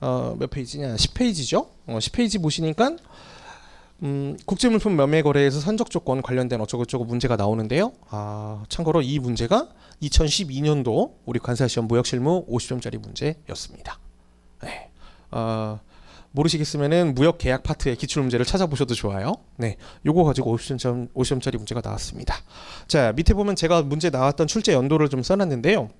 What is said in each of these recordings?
어, 몇 페이지냐? 10페이지죠. 어, 10페이지 보시니까 음, 국제물품 매매 거래에서 선적 조건 관련된 어쩌고저쩌고 문제가 나오는데요. 아, 참고로 이 문제가 2012년도 우리 관사 시험 모의 실무 50점짜리 문제였습니다. 네. 어, 모르시겠으면은 무역 계약 파트의 기출 문제를 찾아보셔도 좋아요. 네. 요거 가지고 50점 50점짜리 문제가 나왔습니다. 자, 밑에 보면 제가 문제 나왔던 출제 연도를 좀 써놨는데요.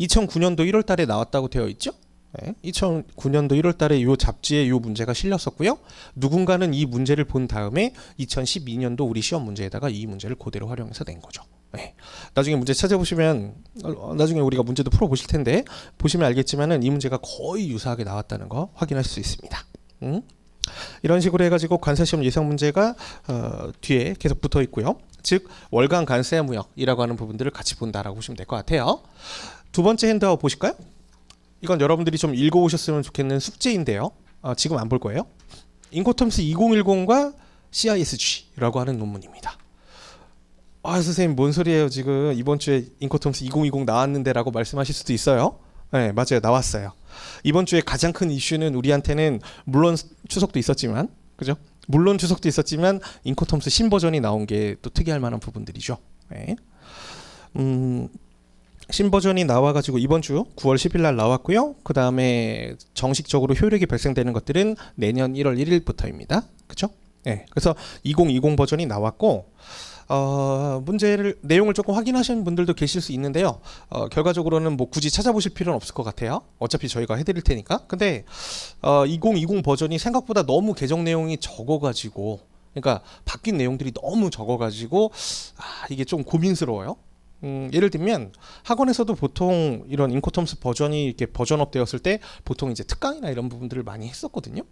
2009년도 1월 달에 나왔다고 되어 있죠? 네, 2009년도 1월 달에 요 잡지에 요 문제가 실렸었고요. 누군가는 이 문제를 본 다음에 2012년도 우리 시험 문제에다가 이 문제를 그대로 활용해서 낸 거죠. 네. 나중에 문제 찾아보시면 어, 나중에 우리가 문제도 풀어 보실 텐데 보시면 알겠지만은 이 문제가 거의 유사하게 나왔다는 거 확인할 수 있습니다. 음? 이런 식으로 해가지고 관사 시험 예상 문제가 어, 뒤에 계속 붙어 있고요. 즉 월간 관세 무역이라고 하는 부분들을 같이 본다라고 보시면 될 것 같아요. 두 번째 핸드아웃 보실까요? 이건 여러분들이 좀 읽어오셨으면 좋겠는 숙제인데요. 아, 지금 안 볼 거예요. 인코텀스 2010과 CISG라고 하는 논문입니다. 아 선생님 뭔 소리예요 지금 이번 주에 인코텀스 2020 나왔는데라고 말씀하실 수도 있어요. 네 맞아요 나왔어요. 이번 주에 가장 큰 이슈는 우리한테는 물론 추석도 있었지만 그죠? 물론 추석도 있었지만 인코텀스 신버전이 나온 게 또 특이할 만한 부분들이죠. 네. 음, 신버전이 나와가지고 이번 주 9월 10일 날 나왔고요. 그 다음에 정식적으로 효력이 발생되는 것들은 내년 1월 1일부터입니다. 그렇죠? 네. 그래서 2020 버전이 나왔고 어, 문제를 내용을 조금 확인하시는 분들도 계실 수 있는데요. 어, 결과적으로는 뭐 굳이 찾아보실 필요는 없을 것 같아요. 어차피 저희가 해드릴 테니까. 근데 어, 2020 버전이 생각보다 너무 개정 내용이 적어가지고, 그러니까 바뀐 내용들이 너무 적어가지고 아, 이게 좀 고민스러워요. 음, 예를 들면 학원에서도 보통 이런 인코텀스 버전이 이렇게 버전업 되었을 때 보통 이제 특강이나 이런 부분들을 많이 했었거든요.